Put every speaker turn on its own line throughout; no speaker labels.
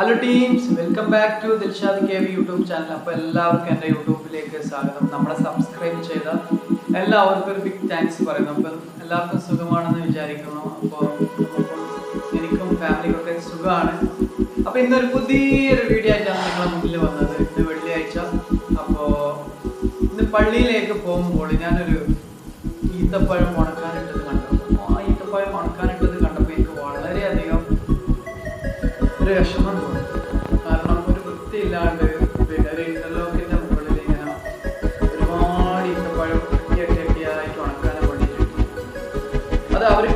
Hello teams welcome back to Dilshad K V YouTube channel അപ്പോൾ എല്ലാവർക്കും എന്റെ യൂട്യൂബിലേക്ക് സ്വാഗതം. നമ്മളെ സബ്സ്ക്രൈബ് ചെയ്ത എല്ലാവർക്കും ഒരു ബിഗ് താങ്ക്സ് പറയുന്നു. അപ്പം എല്ലാവർക്കും സുഖമാണെന്ന് വിചാരിക്കുന്നു. അപ്പോൾ എനിക്കും ഫാമിലിക്കൊക്കെ സുഖമാണ്. അപ്പോൾ ഇന്നൊരു പുതിയൊരു വീഡിയോ ആയിട്ടാണ് നിങ്ങളെ മുന്നിൽ വന്നത്. ഇന്ന് വെള്ളിയാഴ്ച. അപ്പോൾ ഇന്ന് പള്ളിയിലേക്ക് പോകുമ്പോൾ ഞാനൊരു ഈത്തപ്പഴം ഉണക്കാനിട്ടത് കണ്ടു. ആ ഈത്തപ്പഴം ഉണക്കാനിട്ടത് കണ്ടപ്പോൾ എനിക്ക് വളരെയധികം ഒരു വിഷമം.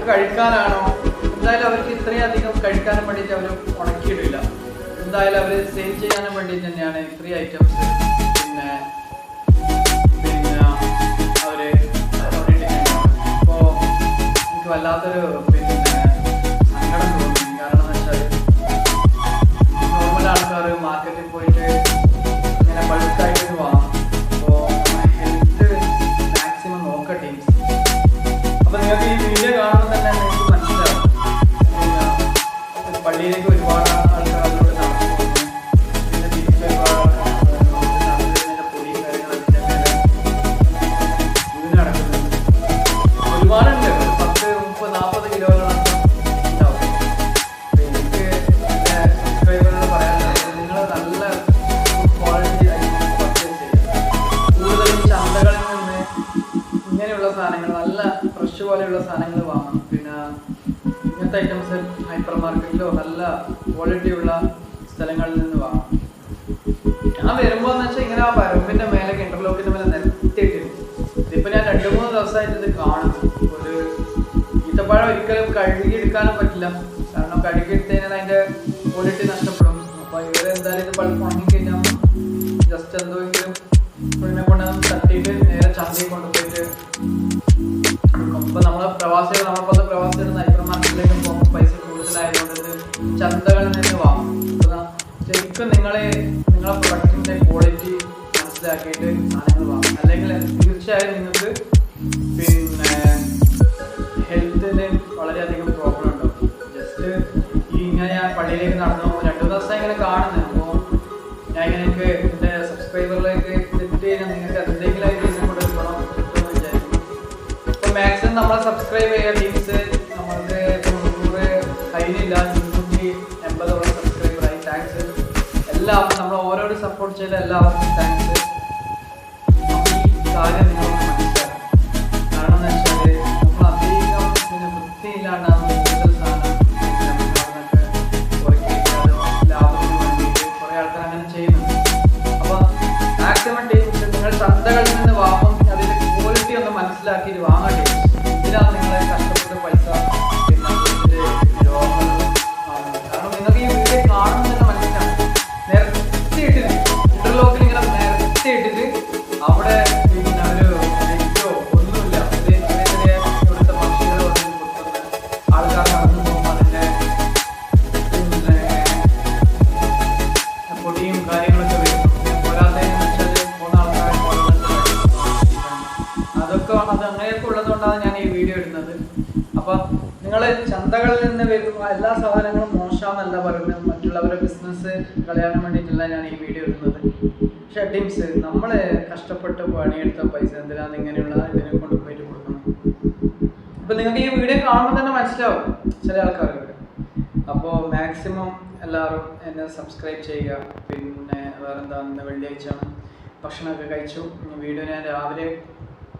കഴിക്കാനാണോ? എന്തായാലും അവർക്ക് ഇത്രയധികം കഴിക്കാനും വേണ്ടിയിട്ട് അവർ ഉണക്കിയിടില്ല. എന്തായാലും അവർ സെയിൽ ചെയ്യാനും വേണ്ടി തന്നെയാണ് ഇത്രയും ഐറ്റംസ് പിന്നെ പിന്നെ അവർ അപ്പോൾ എനിക്ക് വല്ലാത്തൊരു പള്ളിയിലേക്ക് ഒരുപാട് പോകുന്നു പിന്നെ തിരിച്ച് ഒരുപാട് പൊടിയും കാര്യങ്ങളൊക്കെ വീണ് നടക്കുന്നുണ്ട് ഒരുപാടുണ്ട്. ഒരു പത്ത് മുപ്പത് നാൽപ്പത് കിലോയോളം ഉണ്ടാവും എനിക്ക് എന്റെ സബ്സ്ക്രൈബറോട് പറയാനുള്ളത് നിങ്ങൾ നല്ല ക്വാളിറ്റി പർച്ചേസ് ചെയ്യുക കൂടുതലും ചന്തകളിൽ നിന്ന് ഇങ്ങനെയുള്ള സാധനങ്ങൾ നല്ല ഫ്രഷ് പോലെയുള്ള സാധനങ്ങൾ വാങ്ങണം പിന്നെ ഇങ്ങനത്തെ ഐറ്റംസ് ഹൈപ്പർ മാർക്കറ്റിലോ നല്ല ക്വാളിറ്റിയുള്ള സ്ഥലങ്ങളിൽ നിന്ന് വാങ്ങാം. ഞാൻ വരുമ്പോ എന്ന് വെച്ചാൽ ഇങ്ങനെ ആ വരമ്പിന്റെ മേലെ ഇന്റർലോക്കിന്റെ മേലെ നിരത്തിയിട്ടിരുന്നു ഇതിപ്പോ ഞാൻ രണ്ടു മൂന്ന് ദിവസമായിട്ട് ഇത് കാണും ഒരു ഈത്തപ്പഴം ഒരിക്കലും കഴുകിയെടുക്കാനും പറ്റില്ല. കാരണം കഴുകിയെടുത്തതിനാൽ അതിന്റെ ക്വാളിറ്റി നഷ്ടപ്പെടും. അപ്പൊ ഇവരെ എന്തായാലും ഇത് പഴുപ്പ് വാങ്ങിക്കഴിഞ്ഞാൽ കഴിഞ്ഞാൽ ജസ്റ്റ് എന്തെങ്കിലും പുള്ളിനെ കൊണ്ട് തട്ടിയിട്ട് നേരെ ചന്തയിൽ കൊണ്ടുപോയിട്ട് ചന്തകളിൽ നിന്ന് വാങ്ങും ശരിക്കും നിങ്ങളെ നിങ്ങളെ പ്രൊഡക്റ്റിന്റെ ക്വാളിറ്റി മനസ്സിലാക്കിയിട്ട് സാധനങ്ങൾ വാങ്ങും അല്ലെങ്കിൽ തീർച്ചയായും നിങ്ങൾക്ക് പിന്നെ ഹെൽത്തിന് വളരെയധികം പ്രോബ്ലം ഉണ്ടാവും. ജസ്റ്റ് ഇങ്ങനെ ഞാൻ പള്ളിയിലേക്ക് നടന്നു എല്ലാവർക്കും നമ്മൾ ഓരോരോ സപ്പോർട്ട് ചെയ്ത എല്ലാവർക്കും താങ്ക്സ് ഈ കാര്യം കാരണം നിന്ന് വാങ്ങും അതിന്റെ ക്വാളിറ്റി ഒന്ന് മനസ്സിലാക്കിയിട്ട് വാങ്ങട്ടെ ഇതിനാണ് കഷ്ടപ്പെട്ട കഷ്ടപ്പെട്ട് പൈസ നിങ്ങൾ ചന്തകളിൽ നിന്ന് വരുന്ന എല്ലാ സാധനങ്ങളും മോശമെന്നല്ല പറയുന്നത്. മറ്റുള്ളവരുടെ ബിസിനസ് കളയാൻ വേണ്ടിയിട്ടല്ല ഞാൻ ഈ വീഡിയോ ഇടുന്നത്. പക്ഷെ ടീംസ് നമ്മൾ കഷ്ടപ്പെട്ട് പണിയെടുത്ത പൈസ എന്തിനാണ് ഇങ്ങനെയുള്ള ഇതിനെ കൊണ്ട് പോയിട്ട് കൊടുക്കണം അപ്പൊ നിങ്ങൾക്ക് ഈ വീഡിയോ കാണുമ്പോൾ തന്നെ മനസ്സിലാവും ചില ആൾക്കാർക്ക്. അപ്പോൾ മാക്സിമം എല്ലാവരും എന്നെ സബ്സ്ക്രൈബ് ചെയ്യുക. പിന്നെ വേറെന്താ ഇന്ന് വെള്ളിയാഴ്ച ഭക്ഷണമൊക്കെ കഴിച്ചു. വീഡിയോ ഞാൻ രാവിലെ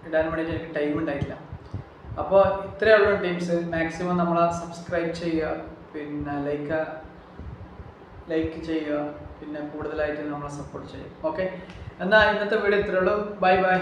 ഇടാൻ വേണ്ടിയിട്ട് എനിക്ക് ടൈം ഉണ്ടായിട്ടില്ല. അപ്പോൾ ഉള്ളൂ ടീംസ്. മാക്സിമം നമ്മൾ സബ്സ്ക്രൈബ് ചെയ്യുക. പിന്നെ ലൈക്ക് ലൈക്ക് ചെയ്യുക. പിന്നെ കൂടുതലായിട്ട് നമ്മളെ സപ്പോർട്ട് ചെയ്യുക. ഓക്കെ എന്നാൽ ഇന്നത്തെ വീഡിയോ ഇത്രയേ ഉള്ളൂ. Bye bye